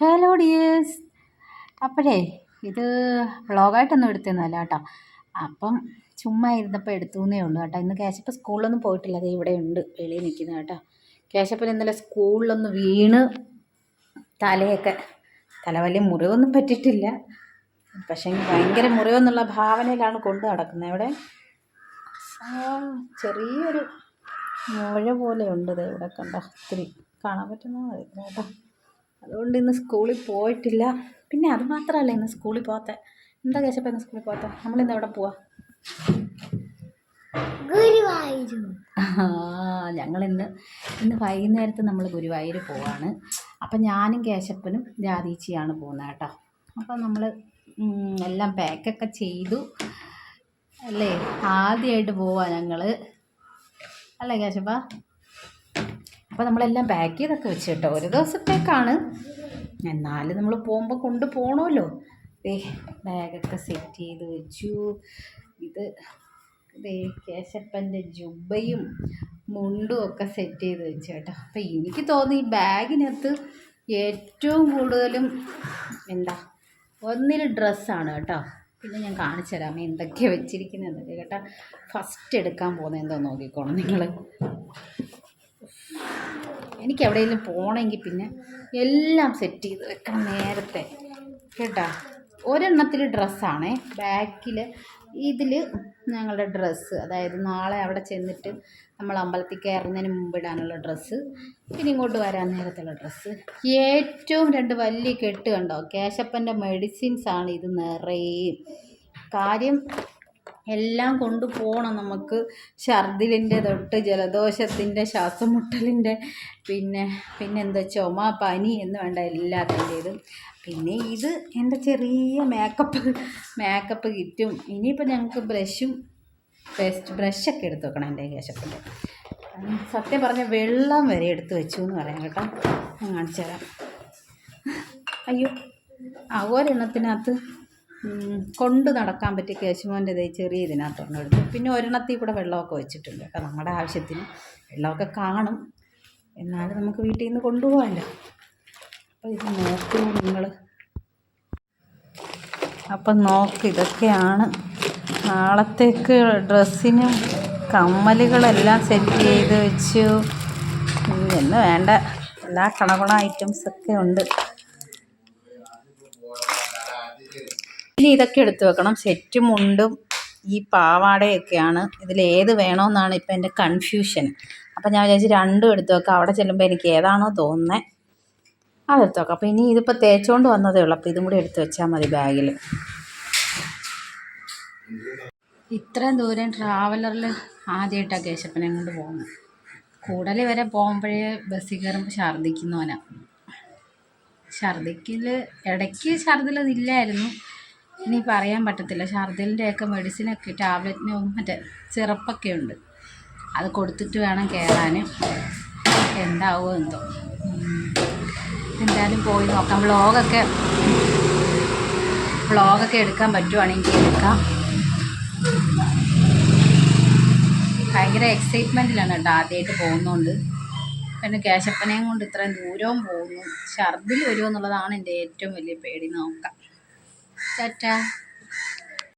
Hello dears അപ്പോഴേ ഇത് വ്ളോഗായിട്ടൊന്നും എടുത്തൊന്നുമല്ല കേട്ടോ. അപ്പം ചുമ്മാ ഇരുന്നപ്പോൾ എടുത്തുന്നേ ഉള്ളൂ കേട്ടോ. ഇന്ന് കേശപ്പ സ്കൂളിലൊന്നും പോയിട്ടില്ല. അത് ഇവിടെ ഉണ്ട് വെളിയിൽ നിൽക്കുന്നത് കേട്ടോ. കേശപ്പൻ ഇന്നലെ സ്കൂളിലൊന്ന് വീണ് തലയൊക്കെ തല വലിയ മുറിവൊന്നും പറ്റിയിട്ടില്ല. പക്ഷേ ഭയങ്കര മുറിവെന്നുള്ള ഭാവനയിലാണ് കൊണ്ടു നടക്കുന്നത്. ഇവിടെ ചെറിയൊരു മുഴ പോലെ ഉണ്ട് ഇവിടെ കണ്ടോ. ഒത്തിരി കാണാൻ പറ്റുന്ന കേട്ടോ. അതുകൊണ്ട് ഇന്ന് സ്കൂളിൽ പോയിട്ടില്ല. പിന്നെ അത് മാത്രമല്ല ഇന്ന് സ്കൂളിൽ പോകാത്ത എന്താ കേശപ്പ ഇന്ന് സ്കൂളിൽ പോകാത്ത നമ്മളിന്ന് എവിടെ പോവാ? ആ ഞങ്ങളിന്ന് ഇന്ന് വൈകുന്നേരത്ത് നമ്മൾ ഗുരുവായൂർ പോവാണ്. അപ്പം ഞാനും കേശപ്പനും ജാതീച്ചിയാണ് പോകുന്നത് കേട്ടോ. അപ്പം നമ്മൾ എല്ലാം പാക്കൊക്കെ ചെയ്തു. അല്ലേ? ആദ്യമായിട്ട് പോവാ ഞങ്ങൾ അല്ലേ കേശപ്പ? അപ്പോൾ നമ്മളെല്ലാം പാക്ക് ചെയ്തൊക്കെ വെച്ച് കേട്ടോ ഒരു ദിവസത്തേക്കാണ്. എന്നാലും നമ്മൾ പോകുമ്പോൾ കൊണ്ട് പോകണമല്ലോ ദേ ബാഗൊക്കെ സെറ്റ് ചെയ്ത് വെച്ചു. ഇത് ദേ കേശപ്പന്റെ ജുബയും മുണ്ടും ഒക്കെ സെറ്റ് ചെയ്ത് വെച്ചു കേട്ടോ. അപ്പം എനിക്ക് തോന്നി ഈ ബാഗിനകത്ത് ഏറ്റവും കൂടുതലും എന്താ ഒന്നിൽ ഡ്രസ്സാണ് കേട്ടോ. പിന്നെ ഞാൻ കാണിച്ചു തരാം എന്തൊക്കെയാണ് വെച്ചിരിക്കുന്നത് കേട്ടോ. ഫസ്റ്റ് എടുക്കാൻ പോകുന്നത് എന്തോ നോക്കിക്കോണം നിങ്ങൾ എനിക്ക് എവിടെയെങ്കിലും പോകണമെങ്കിൽ പിന്നെ എല്ലാം സെറ്റ് ചെയ്ത് വെക്കണം നേരത്തെ. കേട്ടോ? ഒരെണ്ണത്തിൽ ഡ്രസ്സാണേ. ബാക്കിൽ ഇതിൽ ഞങ്ങളുടെ ഡ്രസ്സ്. അതായത് നാളെ അവിടെ ചെന്നിട്ട് നമ്മൾ അമ്പലത്തിൽ കയറുന്നതിന് മുമ്പ് ഇടാനുള്ള ഡ്രസ്സ്. പിന്നെ ഇങ്ങോട്ട് വരാൻ നേരത്തുള്ള ഡ്രസ്സ്. ഏറ്റവും രണ്ട് വലിയ കെട്ട് കണ്ടോ? കേശപ്പന്റെ മെഡിസിൻസാണ് ഇത് നിറയെ. കാര്യം എല്ലാം കൊണ്ടുപോകണം നമുക്ക്. ഛർദിലിന്റെ തൊട്ട് ജലദോഷത്തിന്റെ ശ്വാസം മുട്ടലിന്റെ പിന്നെ പിന്നെന്താ ചുമ പനി എന്ന് വേണ്ട എല്ലാത്തിന്റേതും പിന്നെ ഇത് എന്റെ ചെറിയ മേക്കപ്പ് മേക്കപ്പ് കിറ്റും ഇനിയിപ്പോൾ ഞങ്ങൾക്ക് ബ്രഷും പേസ്റ്റ് ബ്രഷൊക്കെ എടുത്ത് വെക്കണം എന്റെ കേശപ്പിന്റെ. സത്യം പറഞ്ഞ വെള്ളം വരെ എടുത്ത് വെച്ചു എന്ന് പറയാം കേട്ടോ. ഞാൻ കാണിച്ചു തരാം. അയ്യോ ആ ഒരെണ്ണത്തിനകത്ത് കൊണ്ട് നടക്കാൻ പറ്റിയ കേശുമോന്റെ ഇതേ ചെറിയ ഇതിനകത്ത് ഒരെണ്ണം എടുത്തു. പിന്നെ ഒരെണ്ണത്തിൽ കൂടെ വെള്ളമൊക്കെ വെച്ചിട്ടുണ്ട് കേട്ടോ നമ്മുടെ ആവശ്യത്തിന്. വെള്ളമൊക്കെ കാണും. എന്നാലും നമുക്ക് വീട്ടിൽ നിന്ന് കൊണ്ടുപോകാമല്ലോ അപ്പോൾ ഇത് നോക്കൂ നിങ്ങൾ അപ്പം നോക്ക് ഇതൊക്കെയാണ് നാളത്തേക്ക് ഡ്രസ്സിനും കമ്മലുകളെല്ലാം സെറ്റ് ചെയ്ത് വെച്ചു. എന്ന് വേണ്ട. എല്ലാ കണകുണ ഐറ്റംസൊക്കെ ഉണ്ട്. ഇനി ഇതൊക്കെ എടുത്തു വെക്കണം. സെറ്റും മുണ്ടും ഈ പാവാടയൊക്കെയാണ്. ഇതിലേത് വേണമെന്നാണ് ഇപ്പം എന്റെ കൺഫ്യൂഷൻ. അപ്പം ഞാൻ വിചാരിച്ചു രണ്ടും എടുത്തു വെക്കാം. അവിടെ ചെല്ലുമ്പോൾ എനിക്ക് ഏതാണോ തോന്നുന്നത് അതെടുത്ത് വെക്കാം. അപ്പോൾ ഇനി ഇതിപ്പോൾ തേച്ചുകൊണ്ട് വന്നതേ ഉള്ളൂ. അപ്പോൾ ഇതും കൂടി എടുത്തു വെച്ചാൽ മതി ബാഗിൽ. ഇത്രയും ദൂരം ട്രാവലറിൽ ആദ്യമായിട്ടാണ് കേശപ്പനെ കൊണ്ട് പോകുന്നത്. കൂടൽ വരെ പോകുമ്പോഴേ ബസ്സിൽ കയറുമ്പോൾ ഛർദ്ദിക്കുന്നവനാണ് ഛർദ്ദിക്കൽ ഇടയ്ക്ക് ഛർദ്ദിലതില്ലായിരുന്നു ഇനി പറയാൻ പറ്റത്തില്ല. ഛർദിലിന്റെയൊക്കെ മെഡിസിനൊക്കെ ടാബ്ലറ്റിനും മറ്റേ സിറപ്പൊക്കെ ഉണ്ട്. അത് കൊടുത്തിട്ട് വേണം കയറാൻ എന്താവുമോ എന്തോ. എന്തായാലും പോയി നോക്കാം. വ്ളോഗൊക്കെ വ്ളോഗൊക്കെ എടുക്കാൻ പറ്റുവാണെങ്കിൽ എടുക്കാം. ഭയങ്കര എക്സൈറ്റ്മെന്റിലാണ് കേട്ടോ ആദ്യമായിട്ട് പോകുന്നതുകൊണ്ട് പിന്നെ കേശപ്പനെയും കൊണ്ട് ഇത്രയും ദൂരവും പോകുന്നു. ഛർദിൽ വരുമോ എന്നുള്ളതാണ് എന്റെ ഏറ്റവും വലിയ പേടി. നോക്കാം. 渣渣